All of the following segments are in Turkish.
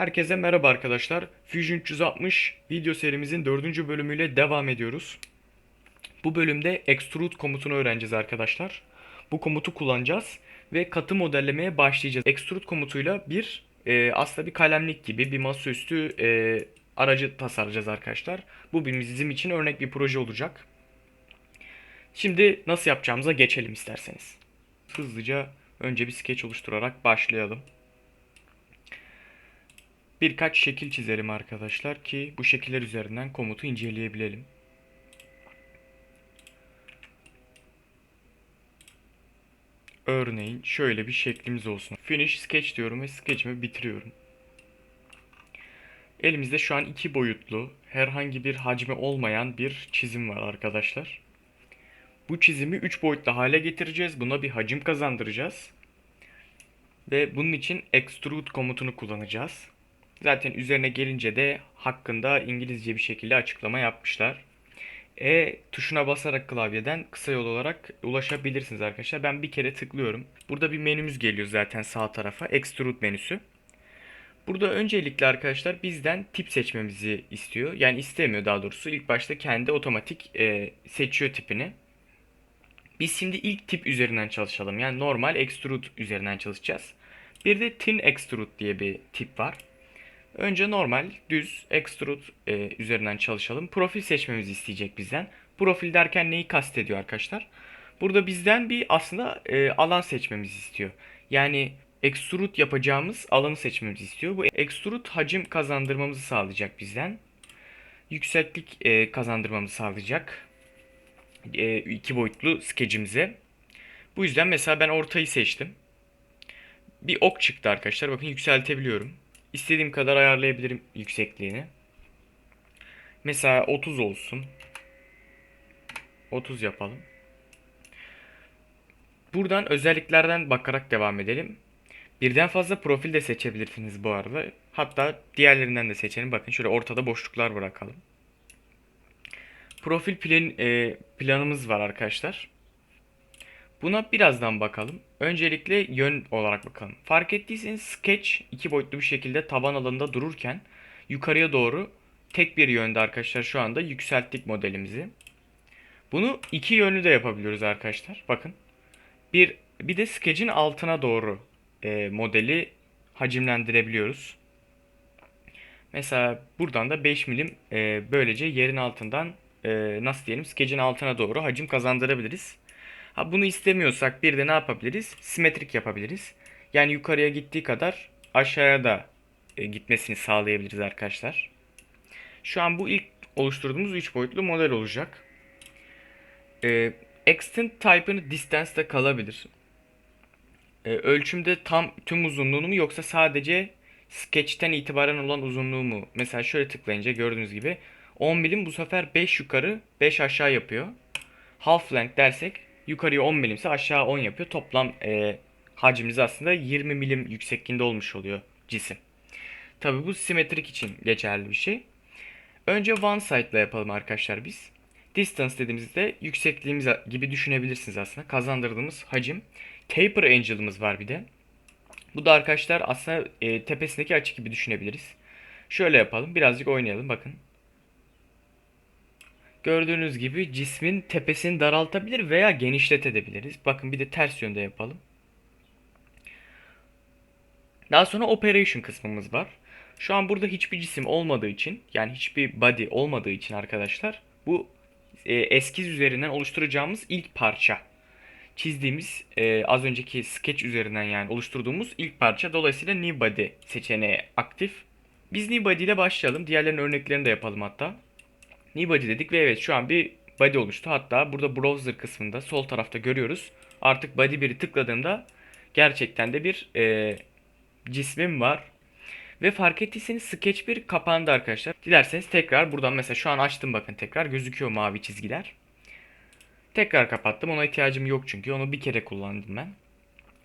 Herkese merhaba arkadaşlar. Fusion 360 video serimizin 4. bölümüyle devam ediyoruz. Bu bölümde extrude komutunu öğreneceğiz arkadaşlar. Bu komutu kullanacağız ve katı modellemeye başlayacağız. Extrude komutuyla bir e, aslında bir kalemlik gibi bir masaüstü e, aracı tasarlayacağız arkadaşlar. Bu bizim için örnek bir proje olacak. Şimdi nasıl yapacağımıza geçelim isterseniz. Hızlıca önce bir sketch oluşturarak başlayalım. Birkaç şekil çizelim arkadaşlar ki bu şekiller üzerinden komutu inceleyebilelim. Örneğin şöyle bir şeklimiz olsun. Finish sketch diyorum ve sketch'imi bitiriyorum. Elimizde şu an iki boyutlu, herhangi bir hacmi olmayan bir çizim var arkadaşlar. Bu çizimi 3 boyutlu hale getireceğiz. Buna bir hacim kazandıracağız. Ve bunun için extrude komutunu kullanacağız. Zaten üzerine gelince de hakkında İngilizce bir şekilde açıklama yapmışlar. E tuşuna basarak klavyeden kısa yol olarak ulaşabilirsiniz arkadaşlar. Ben bir kere tıklıyorum. Burada bir menümüz geliyor zaten sağ tarafa. Extrude menüsü. Burada öncelikle arkadaşlar bizden tip seçmemizi istiyor. Yani istemiyor daha doğrusu. İlk başta kendi otomatik e, seçiyor tipini. Biz şimdi ilk tip üzerinden çalışalım. Yani normal extrude üzerinden çalışacağız. Bir de thin extrude diye bir tip var. Önce normal, düz, extrude e, üzerinden çalışalım. Profil seçmemizi isteyecek bizden. Profil derken neyi kastediyor arkadaşlar? Burada bizden bir aslında e, alan seçmemizi istiyor. Yani extrude yapacağımız alanı seçmemizi istiyor. Bu extrude hacim kazandırmamızı sağlayacak bizden. Yükseklik e, kazandırmamızı sağlayacak. E, iki boyutlu skecimize. Bu yüzden mesela ben ortayı seçtim. Bir ok çıktı arkadaşlar. Bakın yükseltebiliyorum. İstediğim kadar ayarlayabilirim yüksekliğini. Mesela 30 olsun. 30 yapalım. Buradan özelliklerden bakarak devam edelim. Birden fazla profil de seçebilirsiniz bu arada. Hatta diğerlerinden de seçelim. Bakın şöyle ortada boşluklar bırakalım. Profil plan, e, planımız var arkadaşlar. Buna birazdan bakalım. Öncelikle yön olarak bakalım. Fark ettiyseniz sketch iki boyutlu bir şekilde taban alanında dururken yukarıya doğru tek bir yönde arkadaşlar şu anda yükselttik modelimizi. Bunu iki yönlü de yapabiliyoruz arkadaşlar. Bakın. Bir bir de sketch'in altına doğru e, modeli hacimlendirebiliyoruz. Mesela buradan da 5 milim e, böylece yerin altından e, nasıl diyelim sketch'in altına doğru hacim kazandırabiliriz. Ha bunu istemiyorsak bir de ne yapabiliriz? Simetrik yapabiliriz. Yani yukarıya gittiği kadar aşağıya da e, gitmesini sağlayabiliriz arkadaşlar. Şu an bu ilk oluşturduğumuz 3 boyutlu model olacak. E, extend type'ını distance'da kalabilir. E, ölçümde tam tüm uzunluğunu mu yoksa sadece sketch'ten itibaren olan uzunluğu mu? Mesela şöyle tıklayınca gördüğünüz gibi 10 milim bu sefer 5 yukarı 5 aşağı yapıyor. Half length dersek yukarıya 10 milimse aşağı 10 yapıyor. Toplam e, hacmimiz aslında 20 milim yüksekliğinde olmuş oluyor cisim. Tabi bu simetrik için geçerli bir şey. Önce one side ile yapalım arkadaşlar biz. Distance dediğimizde yüksekliğimiz gibi düşünebilirsiniz aslında. Kazandırdığımız hacim. Taper angel'ımız var bir de. Bu da arkadaşlar aslında e, tepesindeki açı gibi düşünebiliriz. Şöyle yapalım. Birazcık oynayalım. Bakın. Gördüğünüz gibi cismin tepesini daraltabilir veya genişletebiliriz. Bakın bir de ters yönde yapalım. Daha sonra operation kısmımız var. Şu an burada hiçbir cisim olmadığı için yani hiçbir body olmadığı için arkadaşlar bu e, eskiz üzerinden oluşturacağımız ilk parça. Çizdiğimiz e, az önceki sketch üzerinden yani oluşturduğumuz ilk parça. Dolayısıyla new body seçeneği aktif. Biz new body ile başlayalım. Diğerlerinin örneklerini de yapalım hatta. New body dedik ve evet şu an bir body oluştu. Hatta burada browser kısmında sol tarafta görüyoruz. Artık body 1'i tıkladığımda gerçekten de bir e, cismim var. Ve fark ettiyseniz sketch 1 kapandı arkadaşlar. Dilerseniz tekrar buradan mesela şu an açtım bakın tekrar gözüküyor mavi çizgiler. Tekrar kapattım. Ona ihtiyacım yok çünkü. Onu bir kere kullandım ben.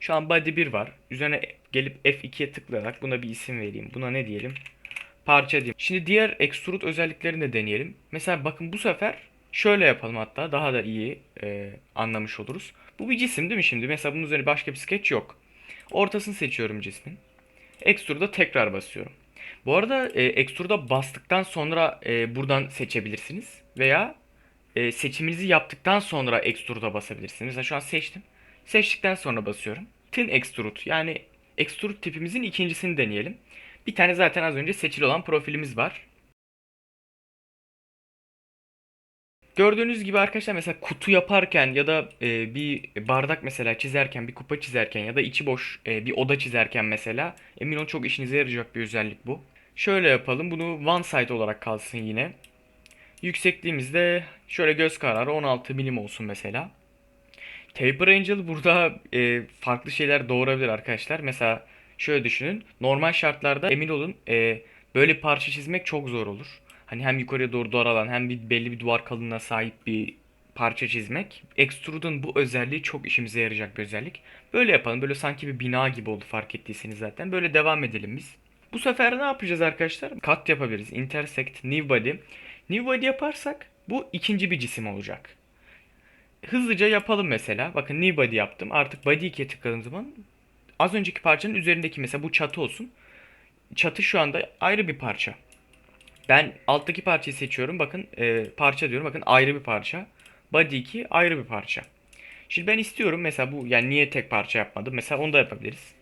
Şu an body 1 var. Üzerine gelip F2'ye tıklayarak buna bir isim vereyim. Buna ne diyelim? Parça diyeyim. Şimdi diğer extrude özelliklerini de deneyelim. Mesela bakın bu sefer şöyle yapalım hatta daha da iyi e, anlamış oluruz. Bu bir cisim değil mi şimdi? Mesela bunun üzerine başka bir sketch yok. Ortasını seçiyorum cismin. Extrude'a tekrar basıyorum. Bu arada e, Extrude'a bastıktan sonra e, buradan seçebilirsiniz. Veya e, seçiminizi yaptıktan sonra Extrude'a basabilirsiniz. Mesela şu an seçtim. Seçtikten sonra basıyorum. Thin Extrude yani Extrude tipimizin ikincisini deneyelim. Bir tane zaten az önce seçili olan profilimiz var. Gördüğünüz gibi arkadaşlar mesela kutu yaparken ya da e, bir bardak mesela çizerken, bir kupa çizerken ya da içi boş e, bir oda çizerken mesela emin olun çok işinize yarayacak bir özellik bu. Şöyle yapalım. Bunu one side olarak kalsın yine. Yüksekliğimiz de şöyle göz kararı 16 milim olsun mesela. Taper Angel burada e, farklı şeyler doğurabilir arkadaşlar. Mesela şöyle düşünün. Normal şartlarda emin olun e, böyle parça çizmek çok zor olur. Hani hem yukarıya doğru daralan hem bir belli bir duvar kalınlığına sahip bir parça çizmek. Extrude'un bu özelliği çok işimize yarayacak bir özellik. Böyle yapalım. Böyle sanki bir bina gibi oldu fark ettiyseniz zaten. Böyle devam edelim biz. Bu sefer ne yapacağız arkadaşlar? Cut yapabiliriz. Intersect, new body. New body yaparsak bu ikinci bir cisim olacak. Hızlıca yapalım mesela. Bakın new body yaptım. Artık body 2'ye tıkladığım zaman az önceki parçanın üzerindeki mesela bu çatı olsun. Çatı şu anda ayrı bir parça. Ben alttaki parçayı seçiyorum. Bakın e, parça diyorum. Bakın ayrı bir parça. Body 2 ayrı bir parça. Şimdi ben istiyorum mesela bu yani niye tek parça yapmadım? Mesela onu da yapabiliriz.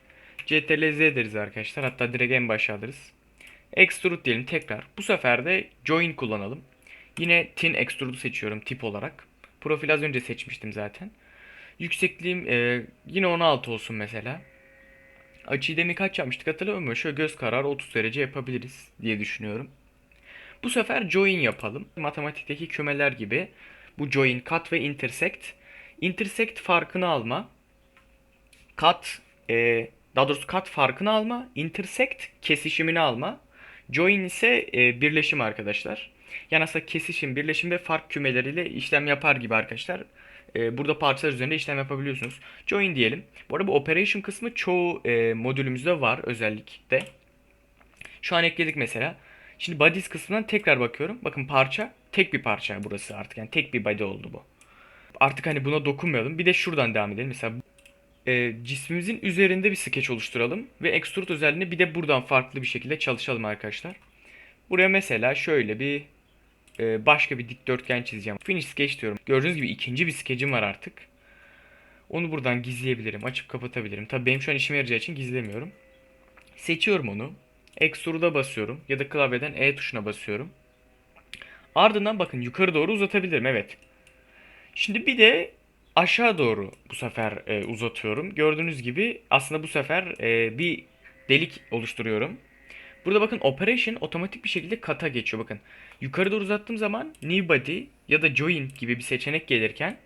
CTRL Z deriz arkadaşlar. Hatta direkt en başa alırız. Extrude diyelim tekrar. Bu sefer de join kullanalım. Yine thin extrude seçiyorum tip olarak. Profil az önce seçmiştim zaten. Yüksekliğim e, yine 16 olsun mesela. Açıyı demin kaç yapmıştık hatırlamıyorum ama şöyle göz kararı 30 derece yapabiliriz diye düşünüyorum. Bu sefer join yapalım. Matematikteki kümeler gibi bu join, cut ve intersect. Intersect farkını alma. Cut, e, daha doğrusu cut farkını alma. Intersect kesişimini alma. Join ise e, birleşim arkadaşlar. Yani aslında kesişim, birleşim ve fark kümeleriyle işlem yapar gibi arkadaşlar. E, burada parçalar üzerinde işlem yapabiliyorsunuz. Join diyelim. Bu arada bu operation kısmı çoğu e, modülümüzde var özellikle. Şu an ekledik mesela. Şimdi bodies kısmından tekrar bakıyorum. Bakın parça tek bir parça burası artık. Yani tek bir body oldu bu. Artık hani buna dokunmayalım. Bir de şuradan devam edelim. Mesela e, cismimizin üzerinde bir skeç oluşturalım. Ve extrude özelliğini bir de buradan farklı bir şekilde çalışalım arkadaşlar. Buraya mesela şöyle bir e, başka bir dikdörtgen çizeceğim. Finish sketch diyorum. Gördüğünüz gibi ikinci bir skecim var artık. Onu buradan gizleyebilirim. Açıp kapatabilirim. Tabii benim şu an işime yarayacağı için gizlemiyorum. Seçiyorum onu. Extrude'a basıyorum. Ya da klavyeden E tuşuna basıyorum. Ardından bakın yukarı doğru uzatabilirim. Evet. Şimdi bir de aşağı doğru bu sefer e, uzatıyorum. Gördüğünüz gibi aslında bu sefer e, bir delik oluşturuyorum. Burada bakın operation otomatik bir şekilde kata geçiyor. Bakın yukarı doğru uzattığım zaman new body ya da join gibi bir seçenek gelirken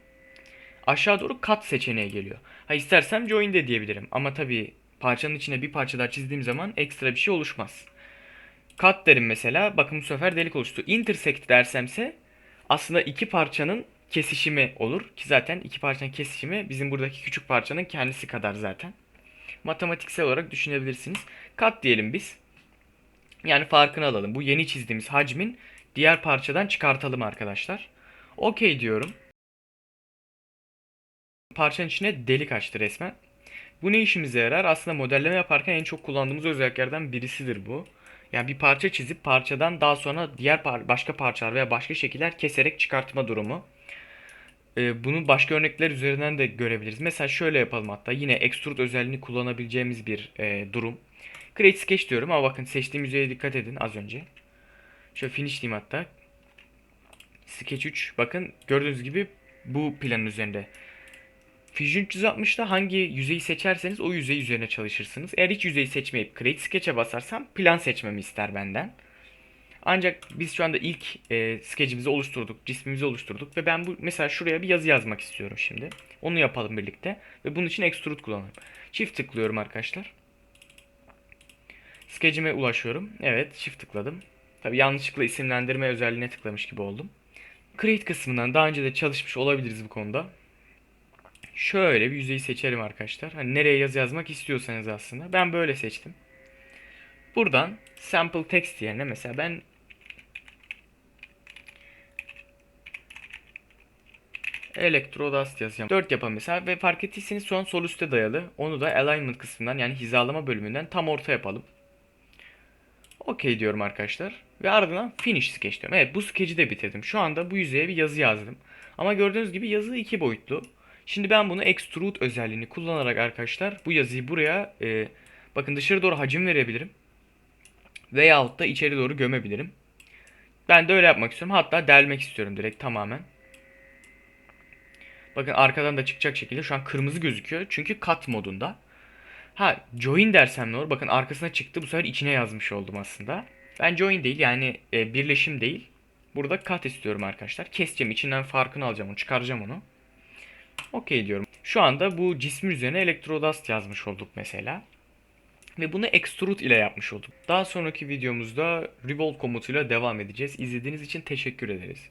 aşağı doğru cut seçeneği geliyor. Ha istersem join de diyebilirim. Ama tabii parçanın içine bir parça daha çizdiğim zaman ekstra bir şey oluşmaz. Cut derim mesela. Bakın bu sefer delik oluştu. Intersect dersemse aslında iki parçanın kesişimi olur. Ki zaten iki parçanın kesişimi bizim buradaki küçük parçanın kendisi kadar zaten. Matematiksel olarak düşünebilirsiniz. Cut diyelim biz. Yani farkını alalım. Bu yeni çizdiğimiz hacmin diğer parçadan çıkartalım arkadaşlar. Okey diyorum. Parçanın içine delik açtı resmen. Bu ne işimize yarar? Aslında modelleme yaparken en çok kullandığımız özelliklerden birisidir bu. Yani bir parça çizip parçadan daha sonra diğer par başka parçalar veya başka şekiller keserek çıkartma durumu. Ee, bunu başka örnekler üzerinden de görebiliriz. Mesela şöyle yapalım hatta yine extrude özelliğini kullanabileceğimiz bir e, durum. Create sketch diyorum ama bakın seçtiğim yüzeye dikkat edin az önce. Şöyle finish diyeyim hatta. Sketch 3 bakın gördüğünüz gibi bu planın üzerinde. Fusion 360'da hangi yüzeyi seçerseniz o yüzey üzerine çalışırsınız. Eğer hiç yüzeyi seçmeyip Create Sketch'e basarsam plan seçmemi ister benden. Ancak biz şu anda ilk e, skecimizi oluşturduk, cismimizi oluşturduk ve ben bu mesela şuraya bir yazı yazmak istiyorum şimdi. Onu yapalım birlikte ve bunun için extrude kullanalım. Çift tıklıyorum arkadaşlar. Skecime ulaşıyorum. Evet, çift tıkladım. Tabi yanlışlıkla isimlendirme özelliğine tıklamış gibi oldum. Create kısmından daha önce de çalışmış olabiliriz bu konuda. Şöyle bir yüzeyi seçelim arkadaşlar. Hani nereye yazı yazmak istiyorsanız aslında. Ben böyle seçtim. Buradan sample text yerine mesela ben Elektrodust yazacağım. 4 yapalım mesela ve fark ettiyseniz şu an sol üstte dayalı. Onu da alignment kısmından yani hizalama bölümünden tam orta yapalım. Okey diyorum arkadaşlar. Ve ardından finish sketch diyorum. Evet bu skeci de bitirdim. Şu anda bu yüzeye bir yazı yazdım. Ama gördüğünüz gibi yazı iki boyutlu. Şimdi ben bunu extrude özelliğini kullanarak arkadaşlar bu yazıyı buraya e, bakın dışarı doğru hacim verebilirim. Veyahut da içeri doğru gömebilirim. Ben de öyle yapmak istiyorum. Hatta delmek istiyorum direkt tamamen. Bakın arkadan da çıkacak şekilde şu an kırmızı gözüküyor. Çünkü cut modunda. Ha join dersem ne olur? Bakın arkasına çıktı. Bu sefer içine yazmış oldum aslında. Ben join değil yani e, birleşim değil. Burada cut istiyorum arkadaşlar. Keseceğim. içinden farkını alacağım. Onu çıkaracağım onu. Okey diyorum. Şu anda bu cismin üzerine elektrodust yazmış olduk mesela. Ve bunu extrude ile yapmış olduk. Daha sonraki videomuzda revolve komutuyla devam edeceğiz. İzlediğiniz için teşekkür ederiz.